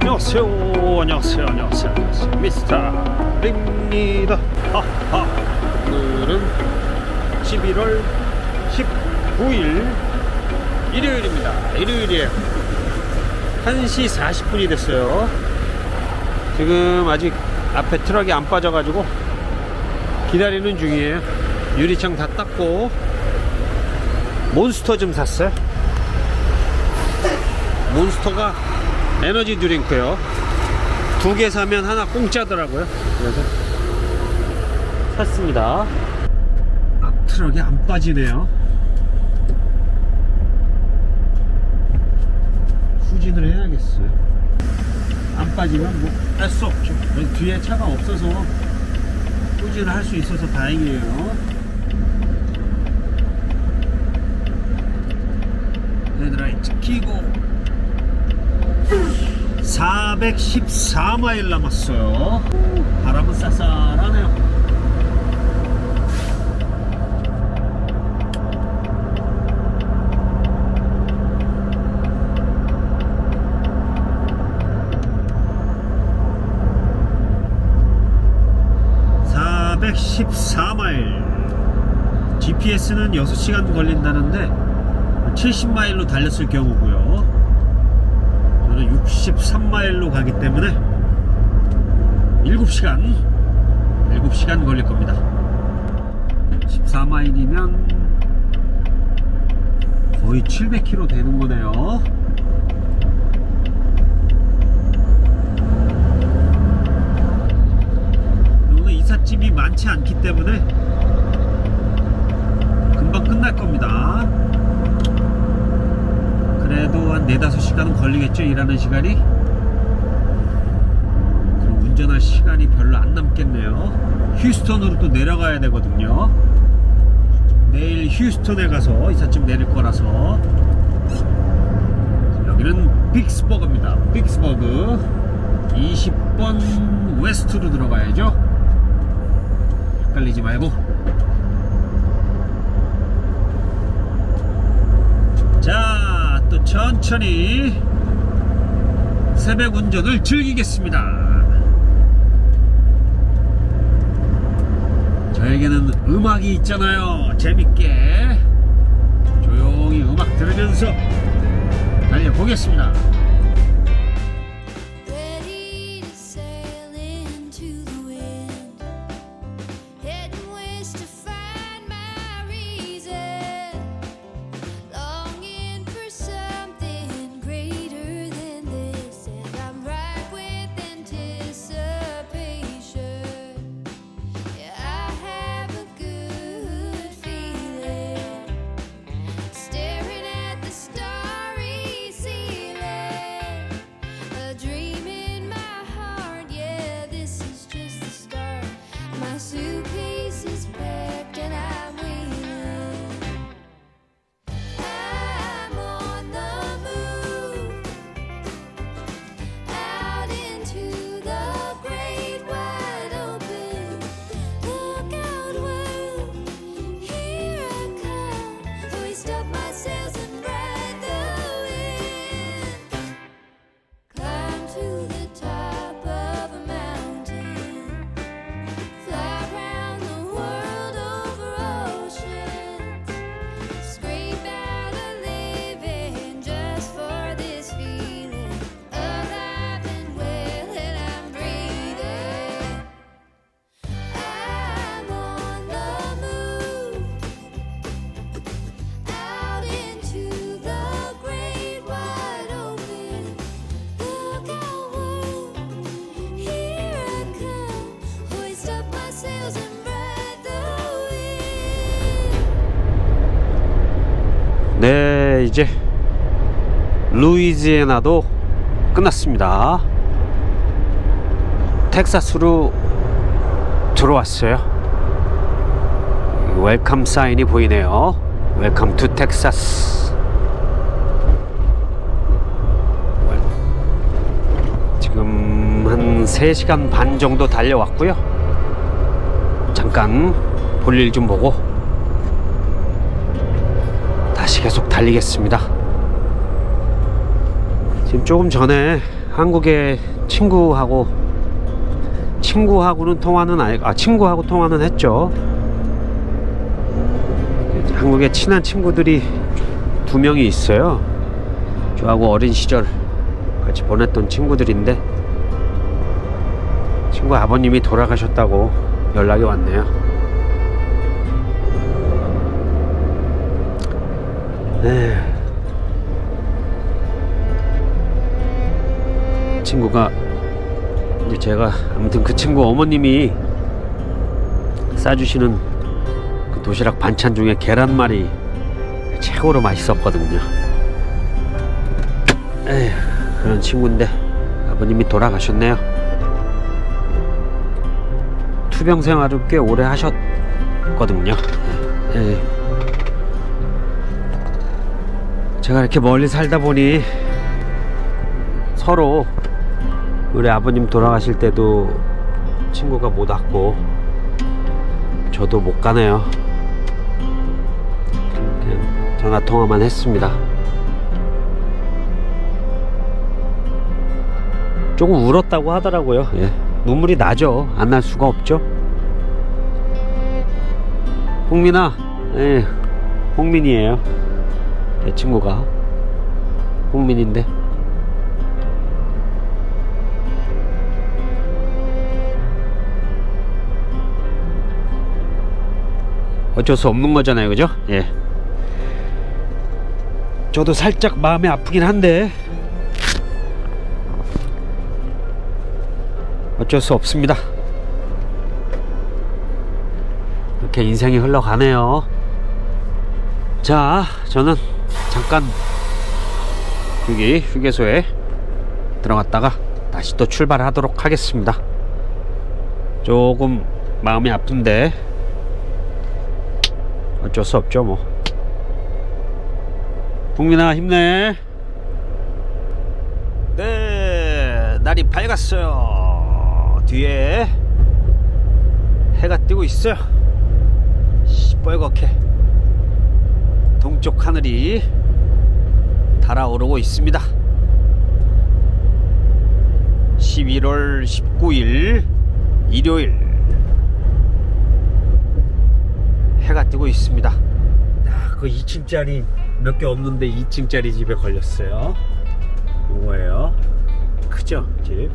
안녕하세요 안녕하세요 안녕하세요 안녕하세요. 미스터 립니다. 하하. 오늘은 11월 19일 일요일입니다. 일요일이에요. 1시 40분이 됐어요. 지금 아직 앞에 트럭이 안 빠져가지고 기다리는 중이에요 유리창 다 닦고 몬스터 좀 샀어요 몬스터가 에너지 드링크요. 두 개 사면 하나 공짜더라고요. 그래서 샀습니다. 앞 트럭이 안 빠지네요. 후진을 해야겠어요. 안 빠지면 뭐 할 수 없죠. 뒤에 차가 없어서 후진을 할 수 있어서 다행이에요. 켜고 414마일 남았어요. 바람은 쌀쌀하네요. (414마일) GPS는 6시간 걸린다는데 70마일로 달렸을 경우고요. 저는 63마일로 가기 때문에 7시간 7시간 걸릴 겁니다. 14마일이면 거의 700km 되는 거네요. 오늘 이삿짐이 많지 않기 때문에 금방 끝날 겁니다 그래도 한 4, 5시간은 걸리겠죠 일하는 시간이? 그럼 운전할 시간이 별로 안 남겠네요. 휴스턴으로 또 내려가야 되거든요. 내일 휴스턴에 가서 이삿짐 내릴 거라서. 여기는 빅스버그입니다. 빅스버그. 20번 웨스트로 들어가야죠. 헷갈리지 말고 자, 또 천천히 새벽 운전을 즐기겠습니다. 저에게는 음악이 있잖아요. 재밌게 조용히 음악 들으면서 달려보겠습니다. 이제 루이지애나도 끝났습니다. 텍사스로 들어왔어요. 웰컴 사인이 보이네요. 웰컴 투 텍사스. 지금 한 3시간 반 정도 달려왔고요. 잠깐 볼일 좀 보고 달리겠습니다. 지금 조금 전에 한국에 친구하고 친구하고는 통화는 아니, 아 친구하고 통화는 했죠. 한국에 친한 친구들이 두 명이 있어요. 저하고 어린 시절 같이 보냈던 친구들인데 친구 아버님이 돌아가셨다고 연락이 왔네요. 네. 친구가 이제 제가 아무튼 그 친구 어머님이 싸주시는 그 도시락 반찬 중에 계란말이 최고로 맛있었거든요. 에휴, 그런 친구인데 아버님이 돌아가셨네요. 투병 생활을 꽤 오래 하셨거든요. 예. 제가 이렇게 멀리 살다 보니 서로 우리 아버님 돌아가실 때도 친구가 못 왔고 저도 못 가네요. 그냥 전화 통화만 했습니다. 조금 울었다고 하더라고요. 예. 눈물이 나죠. 안 날 수가 없죠. 홍민아, 예, 홍민이에요. 제 친구가 홍민인데. 어쩔 수 없는 거잖아요, 그죠? 예. 저도 살짝 마음이 아프긴 한데 어쩔 수 없습니다. 이렇게 인생이 흘러가네요. 자, 저는 잠깐 여기 휴게소에 들어갔다가 다시 또 출발하도록 하겠습니다. 조금 마음이 아픈데 어쩔 수 없죠, 뭐. 국민아 힘내. 네, 날이 밝았어요. 뒤에 해가 뜨고 있어요. 시뻘겋게 동쪽 하늘이 달아오르고 있습니다. 11월 19일 일요일 해가 뜨고 있습니다. 아, 그 2층짜리 몇 개 없는데 2층짜리 집에 걸렸어요. 이거예요. 크죠 집.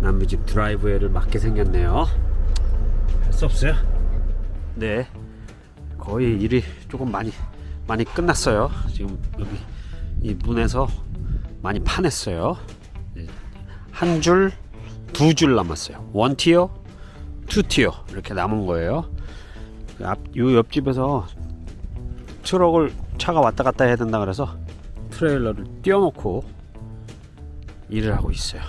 남부집 드라이브웨이를 맞게 생겼네요. 할 수 없어요. 네, 거의 일이 조금 많이 많이 끝났어요. 지금 여기 이 문에서 많이 파냈어요. 한 줄, 두 줄 남았어요. 원 티어, 투 티어 이렇게 남은 거예요. 그 앞, 요 옆집에서 트럭을 차가 왔다 갔다 해야 된다 그래서 트레일러를 띄워놓고 일을 하고 있어요.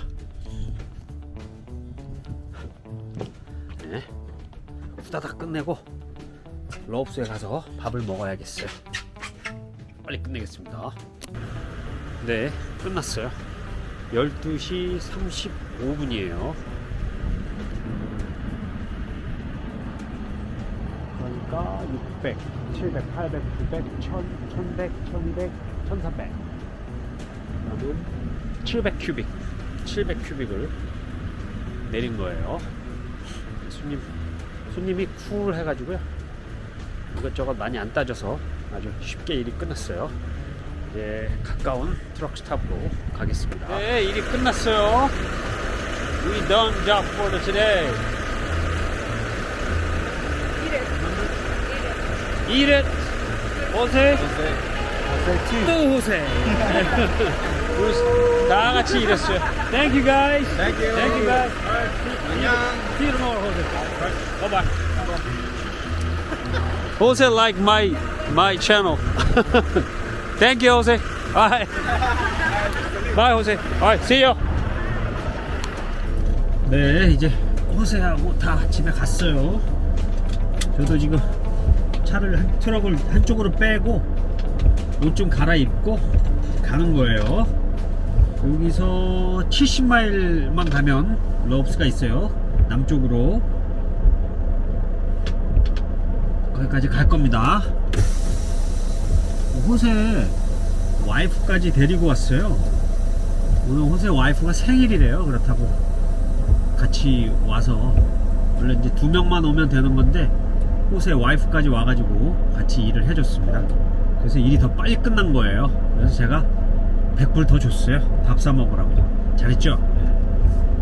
네. 후다닥 끝내고 러브스에 가서 밥을 먹어야겠어요. 빨리 끝내겠습니다. 네, 끝났어요. 12시 35분이에요. 그러니까 600, 700, 800, 900, 1000, 1100, 1200, 1300. 그러면 700 큐빅, 700 큐빅을 내린 거예요. 손님, 손님이 쿨 해가지고요. 이것저것 많이 안 따져서 아주 쉽게 일이 끝났어요. 이제 가까운 트럭 스탑으로 가겠습니다. 네, 일이 끝났어요. We done job for today. Eat it. 호세. 또 호세. 우리 다 같이 일했어요. Thank you guys. Thank you. Thank you guys. 안녕. See you tomorrow, Jose. Bye bye. Jose like my my channel. Thank you, Jose. Bye. Bye, Jose. Alright, see you. 네, 이제 호세하고 다 집에 갔어요. 저도 지금 차를 한, 트럭을 한쪽으로 빼고 옷 좀 갈아입고 가는 거예요. 여기서 70마일만 가면 러브스가 있어요. 남쪽으로. 거기까지 갈 겁니다. 호세 와이프까지 데리고 왔어요. 오늘 호세 와이프가 생일이래요. 그렇다고 같이 와서 원래 이제 두 명만 오면 되는 건데 호세 와이프까지 와가지고 같이 일을 해줬습니다. 그래서 일이 더 빨리 끝난 거예요. 그래서 제가 100불 더 줬어요. 밥 사 먹으라고. 잘했죠?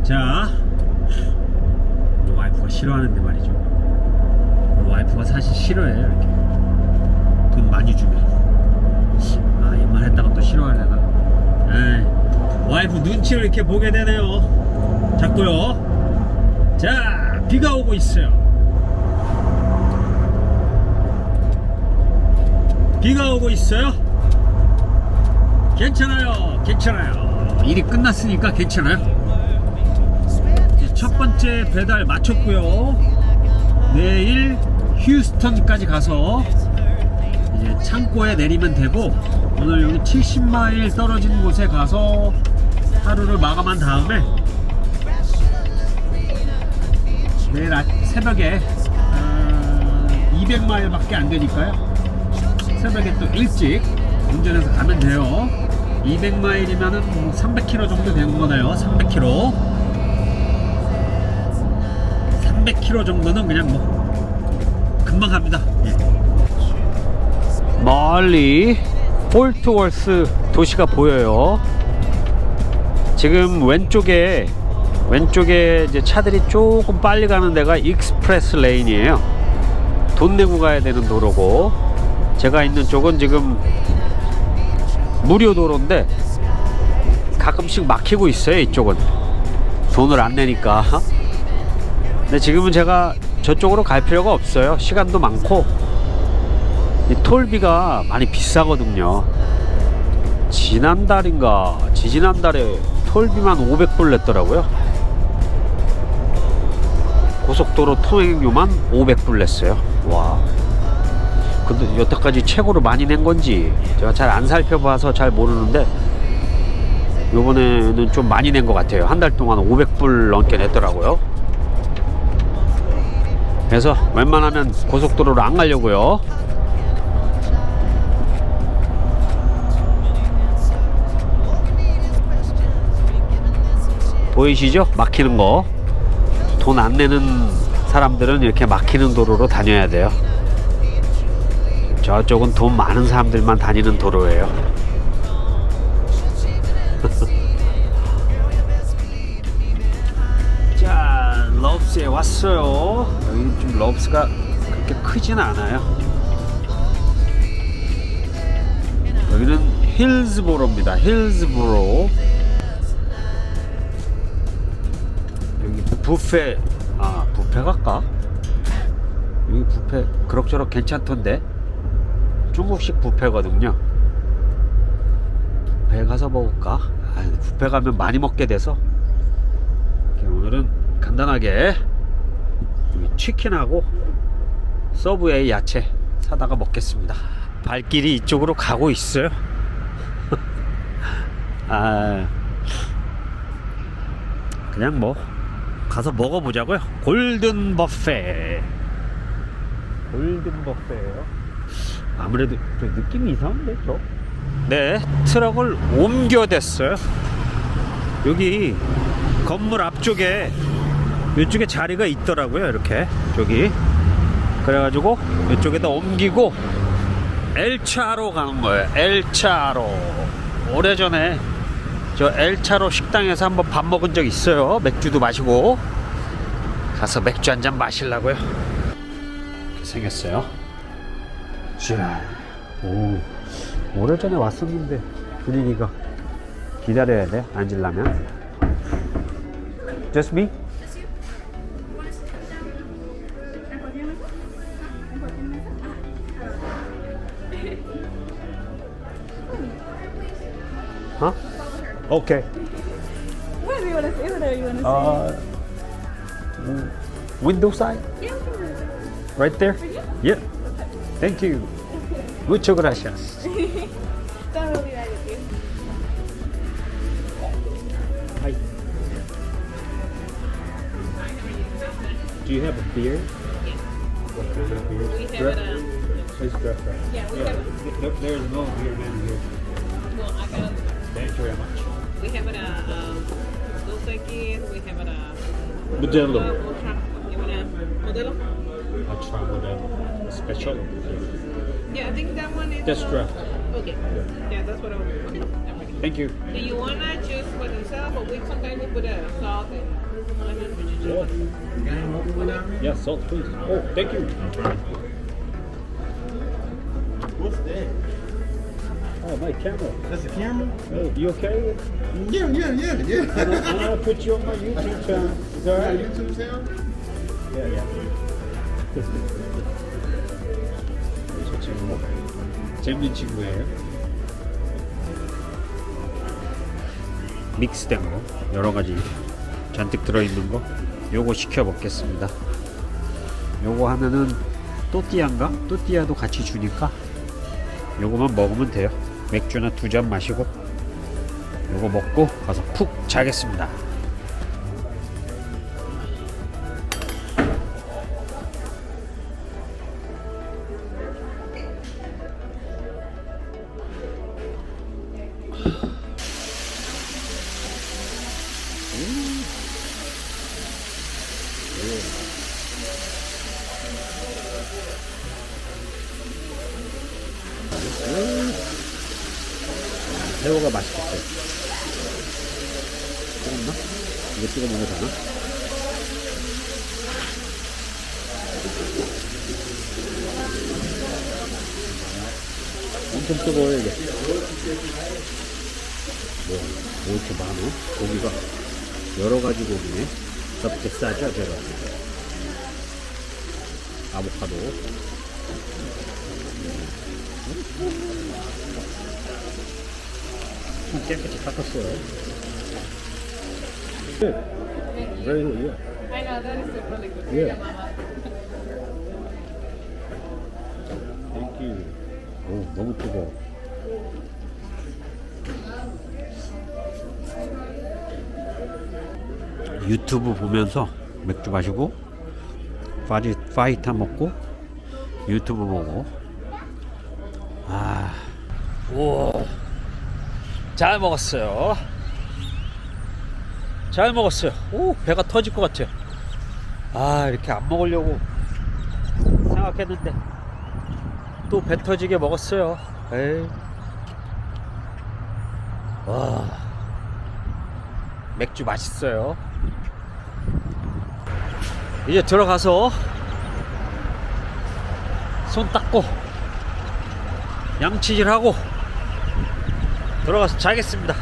자, 우리 와이프가 싫어하는데 말이죠. 와이프가 사실 싫어해요. 이렇게 돈 많이 주면. 아, 이말 했다가 또 싫어하려나? 에이, 와이프 눈치를 이렇게 보게 되네요. 자꾸요. 자, 비가 오고 있어요. 비가 오고 있어요. 괜찮아요. 괜찮아요. 일이 끝났으니까 괜찮아요. 이제 첫 번째 배달 마쳤고요. 내일 휴스턴까지 가서 이제 창고에 내리면 되고 오늘 여기 70마일 떨어진 곳에 가서 하루를 마감한 다음에 내일 아- 새벽에 어, 200마일밖에 안 되니까요. 새벽에 또 일찍 운전해서 가면 돼요. 200마일이면은 뭐 300km 정도 되는 거네요. 300km. 300km 정도는 그냥 뭐 금방 갑니다. 예. 멀리 폴트월스 도시가 보여요. 지금 왼쪽에 왼쪽에 이제 차들이 조금 빨리 가는 데가 익스프레스 레인이에요. 돈 내고 가야 되는 도로고 제가 있는 쪽은 지금 무료 도로인데 가끔씩 막히고 있어요. 이쪽은 돈을 안 내니까. 근데 지금은 제가 저쪽으로 갈 필요가 없어요. 시간도 많고 이 톨비가 많이 비싸거든요. 지난달인가 지지난달에 톨비만 500불 냈더라고요. 고속도로 통행료만 500불 냈어요. 와. 근데 여태까지 최고로 많이 낸 건지 제가 잘 안 살펴봐서 잘 모르는데 요번에는 좀 많이 낸 것 같아요. 한 달 동안 500불 넘게 냈더라고요. 그래서 웬만하면 고속도로로 안 가려고요. 보이시죠? 막히는 거. 돈 안 내는 사람들은 이렇게 막히는 도로로 다녀야 돼요. 저쪽은 돈 많은 사람들만 다니는 도로예요. 왔어요. 여기 좀 럽스가 그렇게 크진 않아요. 여기는 힐즈보로입니다. 힐즈보로. 여기 뷔페 아 뷔페 갈까? 여기 뷔페 그럭저럭 괜찮던데 중국식 뷔페거든요 뷔페 가서 먹을까? 아 뷔페 가면 많이 먹게 돼서 오늘은 간단하게 치킨하고 서브웨이 야채 사다가 먹겠습니다 발길이 이쪽으로 가고 있어요 아 그냥 뭐 가서 먹어보자고요. 골든 버페. 골든 버페예요. 아무래도 좀 느낌이 이상한데 저. 네, 트럭을 옮겨댔어요. 여기 건물 앞쪽에 이쪽에 자리가 있더라고요. 이렇게 저기. 그래가지고 이쪽에다 옮기고 엘차로 가는 거예요. 엘차로. 오래전에 저 엘차로 식당에서 한번 밥 먹은 적 있어요. 맥주도 마시고 가서 맥주 한 잔 마시려고요. 이렇게 생겼어요. 자, 오, 오래전에 왔었는데 분위기가 기다려야 돼 앉으려면. Just me? Huh? Okay. Where do you want to stay? Where do you want to Uh, window side? Yeah. Right there? Yeah. Thank you. Muchas gracias. Don't really like it. Hi. Do you have a beer? We have it. Uh, Please draft yeah, we have it. There, there is no beer menu here. Well, I got. Thank you very much. We have it. Uh, um. We have it. Uh, Modelo. Ultra. You wanna Modelo? Ultra Modelo. Special. Yeah, I think that one is. Uh, draft. Okay. Yeah, that's what I was. Okay. I'm ready. Thank you. Do you wanna choose for themselves, or we sometimes we put a salt and lemon, which is just Yeah, salt please. Oh, thank you. What's that? Oh, my camera. That's a camera? Oh, you okay? Yeah, yeah, yeah, I'm yeah. gonna put you on my YouTube channel. Is that Got a right? YouTube channel? Yeah, yeah. 저 친구 재밌는 친구예요. 믹스된 거 여러 가지 잔뜩 들어있는 거 요거 시켜 먹겠습니다. 요거 하면은 또띠아인가? 또띠아도 같이 주니까 요거만 먹으면 돼요. 맥주나 두 잔 마시고 요거 먹고 가서 푹 자겠습니다. 새우가 맛있겠어요. 뜨겁나? 이거 찍어 먹어도 되나? 엄청 뜨거워요, 이게. 뭐, 뭐 이렇게 많어? 고기가. 여러 가지 고기네. 저렇게 싸죠, 제가. 아보카도. 좀 깨끗이 닦았어요. 네. Very good, yeah. I know that is really good. Yeah. Thank you. 오, 너무 뜨거워. 유튜브 보면서 맥주 마시고 파리 파이타 먹고 유튜브 보고 아, 오, 잘 먹었어요. 잘 먹었어요. 오, 배가 터질 것 같아요. 아, 이렇게 안 먹으려고 생각했는데 또 배 터지게 먹었어요. 에이. 와, 맥주 맛있어요. 이제 들어가서 손 닦고 양치질하고 들어가서 자겠습니다.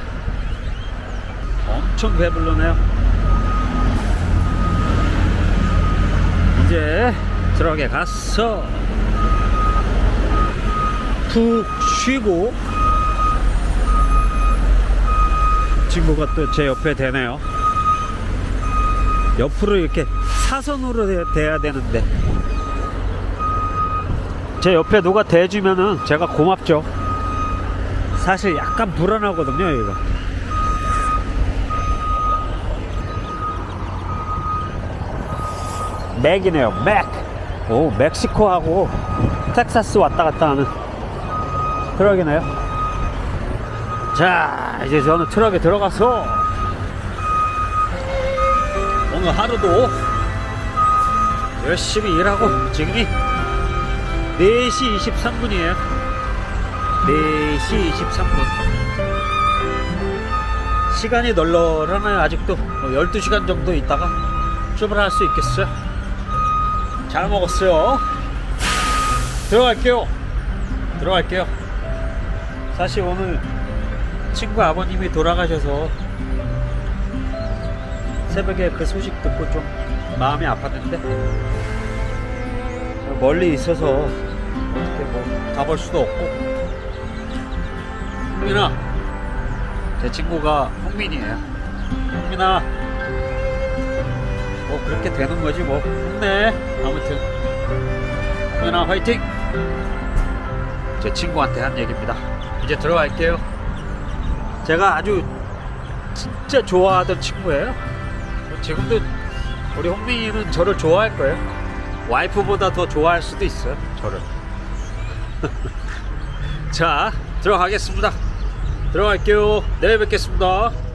엄청 배불러네요. 이제 들어게 가서 푹 쉬고 친구가 또 제 옆에 되네요. 옆으로 이렇게 사선으로 돼- 돼야 되는데 제 옆에 누가 대주면은 제가 고맙죠. 사실 약간 불안하거든요, 이거. 맥이네요, 맥. 오, 멕시코하고 텍사스 왔다 갔다 하는 트럭이네요. 자, 이제 저는 트럭에 들어가서 오늘 하루도 열심히 일하고 지금이 4시 23분이에요. 4시 23분. 시간이 널널하나요, 아직도? 12시간 정도 있다가 출발할 수 있겠어요? 잘 먹었어요. 들어갈게요. 들어갈게요. 사실 오늘 친구 아버님이 돌아가셔서 새벽에 그 소식 듣고 좀 마음이 아팠는데? 멀리 있어서 어떻게 뭐 가볼 수도 없고. 홍민아. 제 친구가 홍민이에요. 홍민아. 뭐 그렇게 되는 거지 뭐. 힘내. 아무튼. 홍민아 화이팅! 제 친구한테 한 얘기입니다. 이제 들어갈게요. 제가 아주 진짜 좋아하던 친구예요. 지금도 우리 홍민이는 저를 좋아할 거예요. 와이프보다 더 좋아할 수도 있어요 저를. 자 들어가겠습니다. 들어갈게요. 내일 뵙겠습니다